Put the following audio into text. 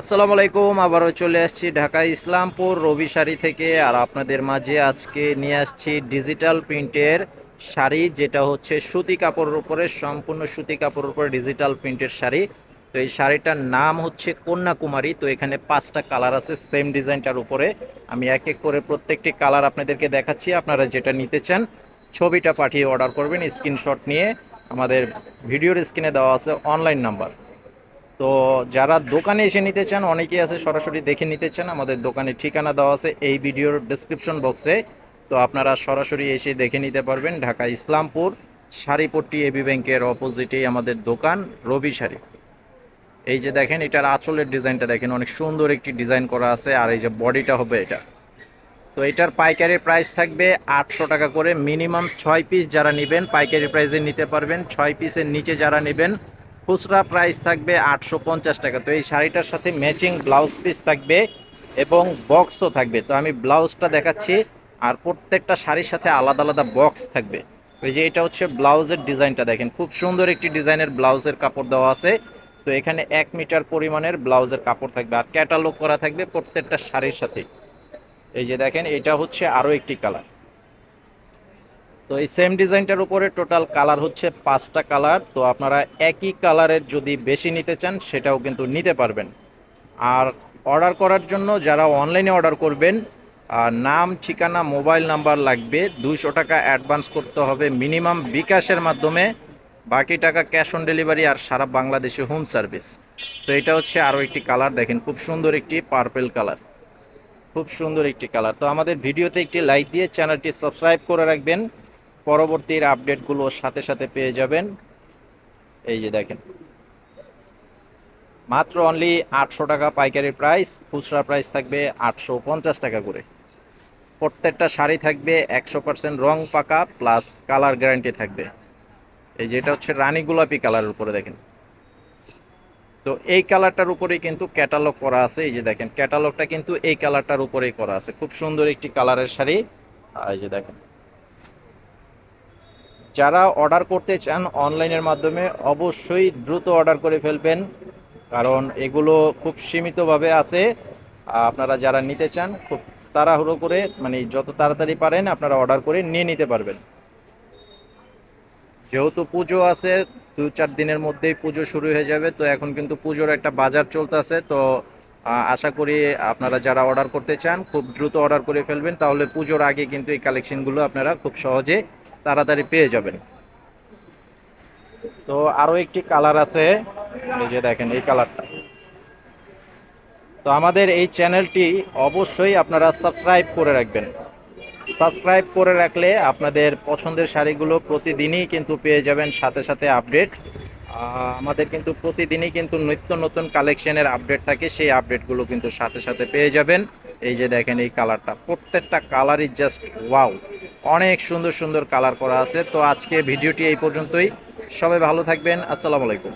আসসালামু আলাইকুম, আবারও চলে আসছি ঢাকা ইসলামপুর রবি শাড়ি থেকে, আর আপনাদের মাঝে আজকে নিয়ে আসছি ডিজিটাল প্রিন্টের শাড়ি, যেটা হচ্ছে সুতি কাপড়ের উপরে, সম্পূর্ণ সুতি কাপড়ের উপরে ডিজিটাল প্রিন্টের শাড়ি। তো এই শাড়িটার নাম হচ্ছে কন্যাকুমারী, তো এখানে পাঁচটা কালার আছে, সেম ডিজাইনটার উপরে। আমি এক এক করে প্রত্যেকটি কালার আপনাদেরকে দেখাচ্ছি, আপনারা যেটা নিতে চান, ছবিটা পাঠিয়ে অর্ডার করবেন, স্ক্রিনশট নিয়ে। আমাদের ভিডিওর স্ক্রিনে দেওয়া আছে অনলাইন নাম্বার। তো যারা দোকানে এসে নিতে চান, অনেকেই আছে সরাসরি দেখে নিতে চান। আমাদের দোকানের ঠিকানা দেওয়া আছে এই ভিডিওর ডেসক্রিপশন বক্সে তো আপনারা সরাসরি এসে দেখে নিতে পারবেন ঢাকা ইসলামপুর শাড়িপট্টি এবি ব্যাংকের অপোজিটেই আমাদের দোকান, রবি শাড়ি। এই যে দেখেন, এটার আঁচলের ডিজাইনটা দেখেন, অনেক সুন্দর একটি ডিজাইন করা আছে, আর এই যে বডিটা হবে এটা। তো এটার পাইকারি প্রাইস থাকবে আটশো টাকা করে মিনিমাম ছয় পিস যারা নেবেন, পাইকারি প্রাইসে নিতে পারবেন। ছয় পিসের নিচে যারা নেবেন খুচরা প্রাইস থাকবে আটশো পঞ্চাশ টাকা। তো এই শাড়িটার সাথে ম্যাচিং ব্লাউজ পিস থাকবে এবং বক্সও থাকবে। তো আমি ব্লাউজটা দেখাচ্ছি, আর প্রত্যেকটা শাড়ির সাথে আলাদা আলাদা বক্স থাকবে। ওই যে এটা হচ্ছে ব্লাউজের ডিজাইনটা দেখেন, খুব সুন্দর একটি ডিজাইনের ব্লাউজের কাপড় দেওয়া আছে। তো এখানে এক মিটার পরিমাণের ব্লাউজের কাপড় থাকবে, আর ক্যাটালগ করা থাকবে প্রত্যেকটা শাড়ির সাথে। এই যে দেখেন, এটা হচ্ছে আরও একটি কালার তো এই সেম ডিজাইনটার উপরে টোটাল কালার হচ্ছে পাঁচটা কালার তো আপনারা একই কালারের যদি বেশি নিতে চান, সেটাও কিন্তু নিতে পারবেন। আর অর্ডার করার জন্য যারা অনলাইনে অর্ডার করবেন আর নাম, ঠিকানা মোবাইল নাম্বার লাগবে, দুইশো টাকা অ্যাডভান্স করতে হবে মিনিমাম বিকাশের মাধ্যমে, বাকি টাকা ক্যাশ অন ডেলিভারি আর সারা বাংলাদেশে হোম সার্ভিস তো এটা হচ্ছে আরও একটি কালার দেখেন খুব সুন্দর একটি পার্পেল কালার খুব সুন্দর একটি কালার তো আমাদের ভিডিওতে একটি লাইক দিয়ে চ্যানেলটি সাবস্ক্রাইব করে রাখবেন। পরবর্তীর আপডেটগুলো সাথে সাথে পেয়ে যাবেন। এই যে দেখেন। মাত্র অনলি আটশো টাকা পাইকারি প্রাইস খুচরা প্রাইস থাকবে আটশো পঞ্চাশ টাকা করে। প্রত্যেকটা শাড়ি থাকবে একশো পার্সেন্ট রং পাকা প্লাস কালার গ্যারান্টি থাকবে। এই যেটা হচ্ছে রানী গোলাপি কালারের উপরে দেখেন। তো এই কালারটার উপরেই কিন্তু ক্যাটালগ করা আছে। এই যে দেখেন ক্যাটালগটা কিন্তু এই কালারটার উপরেই করা আছে। খুব সুন্দর একটি কালারের শাড়ি। এই যে দেখেন। যারা অর্ডার করতে চান অনলাইনের মাধ্যমে অবশ্যই দ্রুত অর্ডার করে ফেলবেন, কারণ এগুলো খুব সীমিতভাবে আছে। আপনারা যারা নিতে চান, খুব তাড়াহুড়ো করে মানে যত তাড়াতাড়ি পারেন, আপনারা অর্ডার করে নিয়ে নিতে পারবেন। যেহেতু পুজো আছে দু চার দিনের মধ্যেই পুজো শুরু হয়ে যাবে, তো এখন কিন্তু পুজোর একটা বাজার চলতে চলতেছে, তো আশা করি আপনারা যারা অর্ডার করতে চান, খুব দ্রুত অর্ডার করে ফেলবেন, তাহলে পুজোর আগে কিন্তু এই কালেকশনগুলো আপনারা খুব সহজে তাড়াতাড়ি পেয়ে যাবেন। তো আরও একটি কালার আছে। এই যে দেখেন, এই কালারটা। তো আমাদের এই চ্যানেলটি অবশ্যই আপনারা সাবস্ক্রাইব করে রাখবেন। সাবস্ক্রাইব করে রাখলে আপনাদের পছন্দের শাড়িগুলো প্রতিদিনই কিন্তু পেয়ে যাবেন, সাথে সাথে আপডেট। আমাদের কিন্তু প্রতিদিনই কিন্তু নিত্য নতুন কালেকশনের আপডেট থাকে, সেই আপডেটগুলো কিন্তু সাথে সাথে পেয়ে যাবেন। এই যে দেখেন, এই কালারটা। প্রত্যেকটা কালারই জাস্ট ওয়াও অনেক সুন্দর সুন্দর কালার করা আছে। তো আজকে ভিডিওটি এই পর্যন্তই। সবাই ভালো থাকবেন। আসসালামু আলাইকুম।